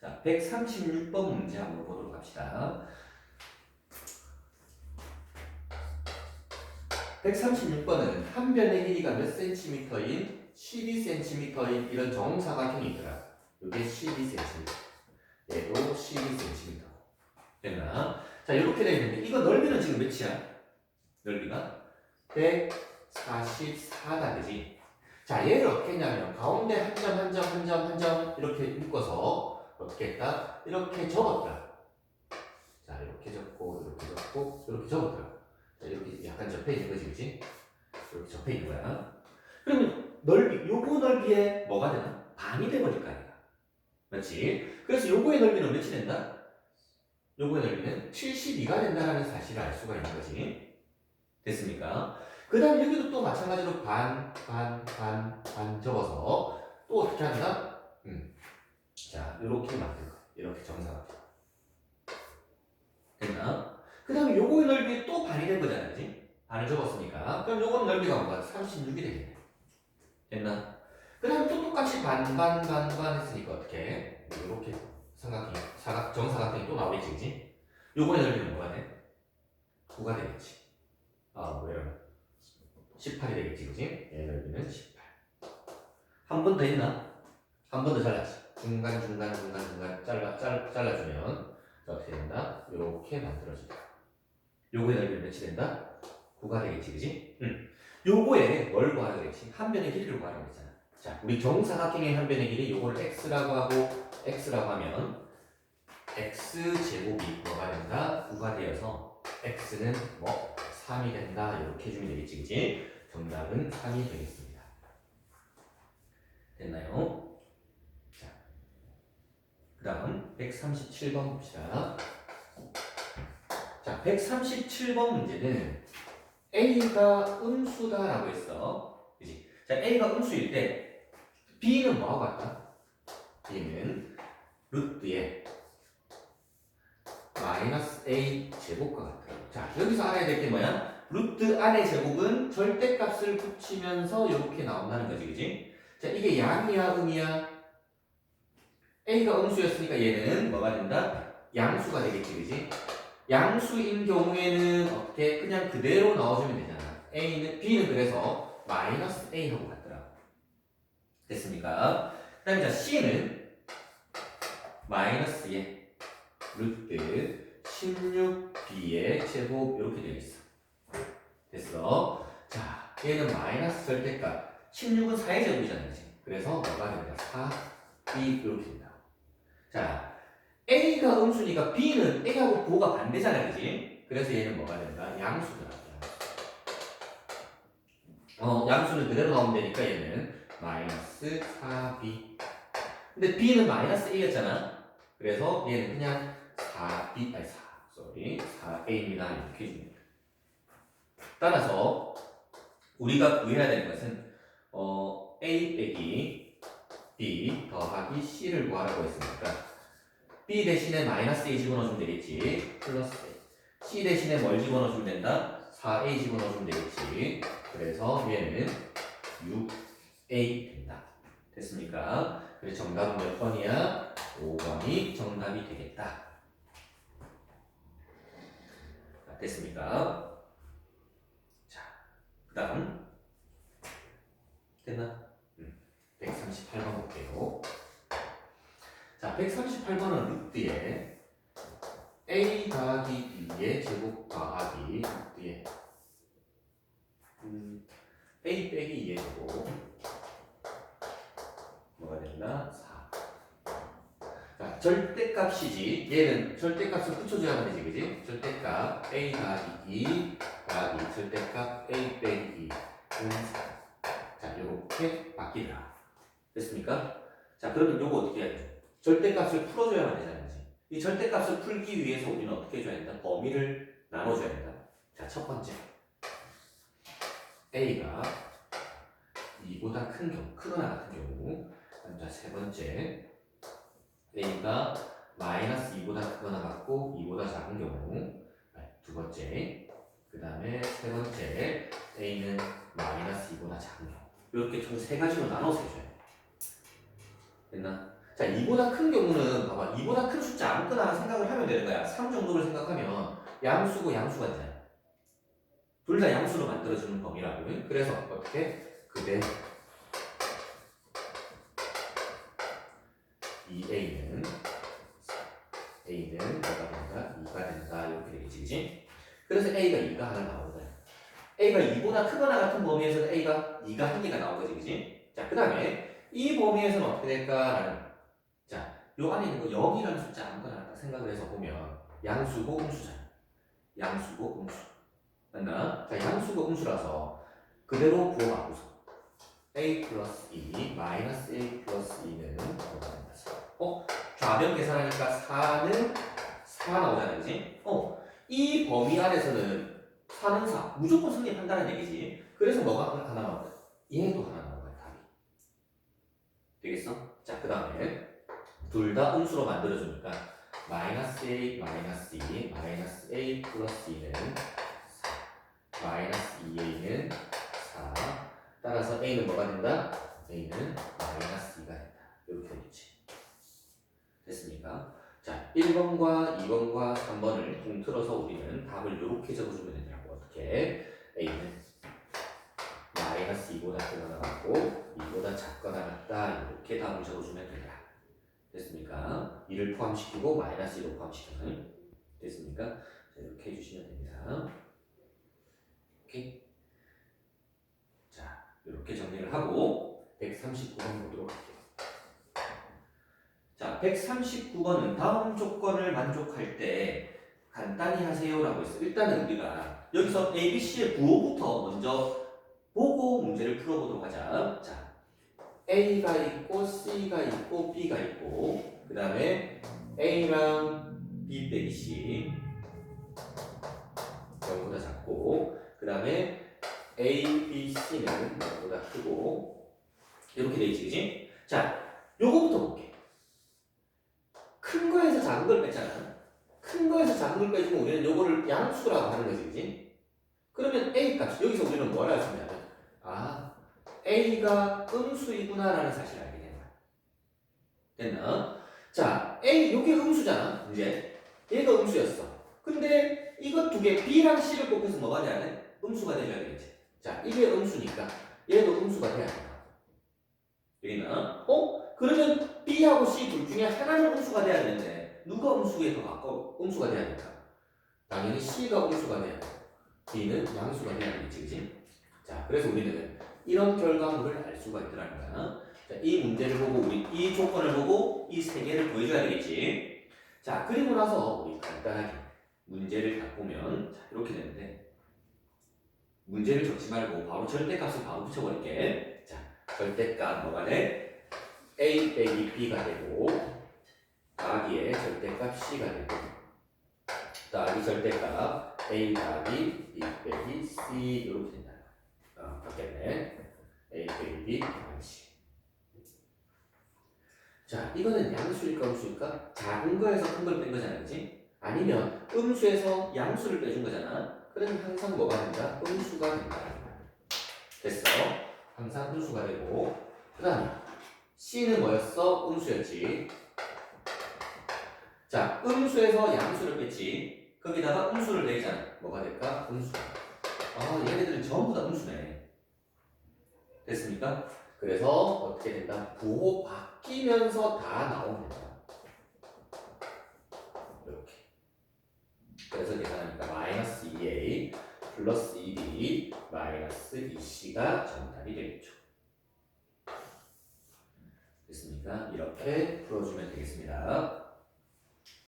자, 136번 문제 한번 보도록 합시다. 136번은 한 변의 길이가 몇 센티미터인 12cm인 이런 정사각형이 있더라. 이게 12cm. 얘도 12cm. 됐나? 자, 이렇게 되어 있는데 이거 넓이는 지금 몇이야? 넓이가 144다 그지? 자, 얘를 어떻게 했냐면 가운데 한 점 한 점 한 점 한 점 이렇게 묶어서 어떻게 했다? 이렇게 접었다. 자, 이렇게 접고 이렇게 접고 이렇게 접었더라. 자, 이렇게 약간 접해 있는 거지, 그지? 이렇게 접해 있는 거야. 그러면 넓이, 요거 넓이에 뭐가 되나? 반이 돼버릴 거 아니야. 맞지? 그래서 요거의 넓이는 몇이 된다? 요거의 넓이는 72가 된다는 사실을 알 수가 있는 거지. 됐습니까? 그 다음 여기도 또 마찬가지로 반, 반, 반, 반 접어서 또 어떻게 한다? 이렇게 만들 거. 이렇게 정사각형. 됐나? 그 다음에 요거의 넓이 또 반이 된 거잖아, 그지? 반을 접었으니까. 그럼 요거는 넓이가 뭐야? 36이 되겠네. 됐나? 그 다음에 또 똑같이 반, 반, 반, 반 했으니까 어떻게? 이렇게 삼각형, 사각, 정사각형이 또 나오겠지, 그지? 요거의 넓이는 뭐가 돼? 9가 되겠지. 아, 왜 이러면? 18이 되겠지, 그지? 얘 넓이는 18. 한 번더 있나? 한 번 더 잘라지. 중간, 중간, 중간, 중간 잘라, 잘, 잘라주면 자, 어떻게 된다? 요렇게 만들어진다. 요거의 넓이는 몇이 된다? 9가 되겠지, 그지? 응. 요거에 뭘 구하라 그랬지? 한 변의 길이를 구하라 그랬잖아. 자, 우리 정사각형의 한 변의 길이 요거를 x라고 하고 x라고 하면 x 제곱이 뭐가 된다? 9가 되어서 x는 뭐 3이 된다. 이렇게 해주면 되겠지, 그지? 정답은 3이 되겠습니다. 됐나요? 다음 137번 봅시다. 자, 137번 문제는 A가 음수다라고 했어. 그지? 자, A가 음수일 때 B는 뭐하고 같다? B는 루트에 마이너스 A 제곱과 같아요. 자, 여기서 알아야 될 게 뭐야? 루트 안의 제곱은 절대값을 붙이면서 이렇게 나온다는 거지, 그지? 자, 이게 양이야, 음이야? A가 음수였으니까 얘는 뭐가 된다? 양수가 되겠지, 그지? 양수인 경우에는 어떻게 그냥 그대로 넣어주면 되잖아. A는 B는 그래서 마이너스 A하고 같더라. 됐습니까? 그다음에 자 C는 마이너스에 루트 16B의 제곱 이렇게 되어 있어. 됐어? 자, 얘는 마이너스 절대값. 16은 4의 제곱이잖아, 그지? 그래서 뭐가 된다? 4, B 이렇게 된다. 자, A가 음수니까 B는 A하고 부호가 반대잖아, 그지? 그래서 얘는 뭐가 된다? 양수더라. 양수. 어, 양수는 그대로 나오면 되니까 얘는 마이너스 4B. 근데 B는 마이너스 A였잖아. 그래서 얘는 그냥 4B, 아니 4, sorry, 4A입니다. 이렇게 해줍니다. 따라서 우리가 구해야 되는 것은 어, A 빼기 B 더하기 C를 구하라고 했으니까 B 대신에 마이너스 A 집어넣어주면 되겠지. 플러스. C 대신에 뭘 집어넣어주면 된다? 4A 집어넣어주면 되겠지. 그래서 얘는 6A 된다. 됐습니까? 그래서 정답은 몇 번이야? 5번이 정답이 되겠다. 자, 됐습니까? 자, 그 다음. 됐나? 음, 138번 볼게요. 자, 138번은 루트에 a 더하기 b의 제곱 더하기 루트에 음, a 빼기 2의 제곱 뭐가 된다? 4. 자, 절대값이지. 얘는 절대값을 붙여줘야만 되지, 그지? 절대값 a 더하기 2 더하기 절대값 a 됐습니까? 자, 그러면 요거 어떻게 해야 돼? 절대값을 풀어줘야만 되잖아요. 이 절대값을 풀기 위해서 우리는 어떻게 해줘야 된다? 범위를 나눠줘야 된다. 자, 첫 번째. A가 2보다 큰 경우, 크거나 같은 경우. 자, 세 번째. A가 마이너스 2보다 크거나 같고 2보다 작은 경우. 아, 두 번째. 그 다음에 세 번째. A는 마이너스 2보다 작은 경우. 이렇게 총 세 가지로 나눠서 해줘야 돼. 됐나? 자, 이보다 큰 경우는 봐봐. 2보다 큰 숫자 아무거나 생각을 하면 되는 거야. 3 정도를 생각하면 양수고 양수가 되잖아. 둘 다 양수로 만들어주는 범위라고. 그래서 어떻게? 그대 이 A는 A는 뭐가 된다? 2가 된다. 이렇게 되겠지, 그지? 그래서 A가 2가 하나 나오는 거야. A가 2보다 크거나 같은 범위에서는 A가 2가 한 개가 나온 거지, 그지? 자, 그 다음에 이 범위에서는 어떻게 될까라는 자, 요 안에 있는 거 0이라는 숫자 아무거나 딱 생각을 해서 보면 양수고 음수잖아. 양수고 음수. 맞나? 자, 양수고 음수라서 그대로 부호 바꾸서 a 플러스 2 마이너스 a 플러스 2는 뭐가 된다? 4. 어? 좌변 계산하니까 4는 4 나오잖아, 그지? 어, 이 범위 안에서는 4는 4. 무조건 성립한다는 얘기지. 그래서 뭐가 하나 나온다? 얘도 하나. 되겠어? 자, 그 다음에 둘 다 음수로 만들어주니까 마이너스 a 마이너스 2 마이너스 a 플러스 2는 4 마이너스 2a는 4 따라서 a는 뭐가 된다? a는 마이너스 2가 된다 이렇게 되겠지 됐습니까? 자 1번과 2번과 3번을 통틀어서 우리는 답을 이렇게 적어주면 되더라고 어떻게 a는 마이너스 2보다 크거나 같고 2 보다 작거나 같다 이렇게 답을 적어주면 된다 됐습니까? 2를 포함시키고 마이너스 1을 포함시켜서 됐습니까? 자, 이렇게 해주시면 됩니다. 오케이. 자, 이렇게 정리를 하고 139번 보도록 할게요. 자, 139번은 다음 조건을 만족할 때 간단히 하세요라고 했어요. 일단은 우리가 여기서 A, B, C의 부호부터 먼저 보고 문제를 풀어보도록 하자. 자, A가 있고 C가 있고 B가 있고 그 다음에 A랑 B 빼기 C 0보다 작고 그 다음에 A, B, C는 0보다 크고 이렇게 돼 있지 그지? 자 요거부터 볼게 큰 거에서 작은 걸 뺐잖아 큰 거에서 작은 걸 빼주면 우리는 요거를 양수라고 하는 거지 그지? 그러면 A 값 여기서 우리는 뭘 할 수 있냐면 아 A가 음수이구나라는 사실을 알게 거야. 됐나? 자, A 요게 음수잖아. 이제 얘가 음수였어. 근데 이거 두개 B랑 C를 곱해서 뭐가 돼야 돼? 음수가 돼줘야 되겠지. 자, 이게 음수니까 얘도 음수가 돼야 된다. 되겠나? 어? 그러면 B하고 C 둘 중에 하나는 음수가 돼야 되는데 누가 음수에 더 가까워? 음수가 돼야 될까? 당연히 C가 음수가 돼야 돼. B는 양수가 돼야 되겠지, 그지? 자, 그래서 우리는 이런 결과물을 알 수가 있더라는 거야. 자, 이 문제를 보고 우리 이 조건을 보고 이 세 개를 보여줘야 되겠지. 자, 그리고 나서 우리 간단하게 문제를 딱 보면 자, 이렇게 되는데 문제를 적지 말고 바로 절대값을 바로 붙여버릴게. 자, 절대값 뭐가 돼? a 빼기 b가 되고 더하기에 절대값 c가 되고 더하기 절대값 a 더하기 b 빼기 c 이렇게 된다. 아, 바뀌었네. B 양식. 자, 이거는 양수일까 음수일까? 작은 거에서 큰 걸 뺀 거잖아, 그지? 아니면 음수에서 양수를 빼준 거잖아. 그러면 항상 뭐가 된다? 음수가 된다. 됐어. 항상 음수가 되고. 그 다음에 C는 뭐였어? 음수였지. 자, 음수에서 양수를 뺐지. 거기다가 음수를 내잖아. 뭐가 될까? 음수. 아, 얘네들은 전부 다 음수네. 됐습니까? 그래서 어떻게 된다? 부호 바뀌면서 다 된다. 이렇게. 그래서 계산하니까 마이너스 2a 플러스 2b 마이너스 2c가 정답이 되겠죠. 됐습니까? 이렇게 풀어주면 되겠습니다.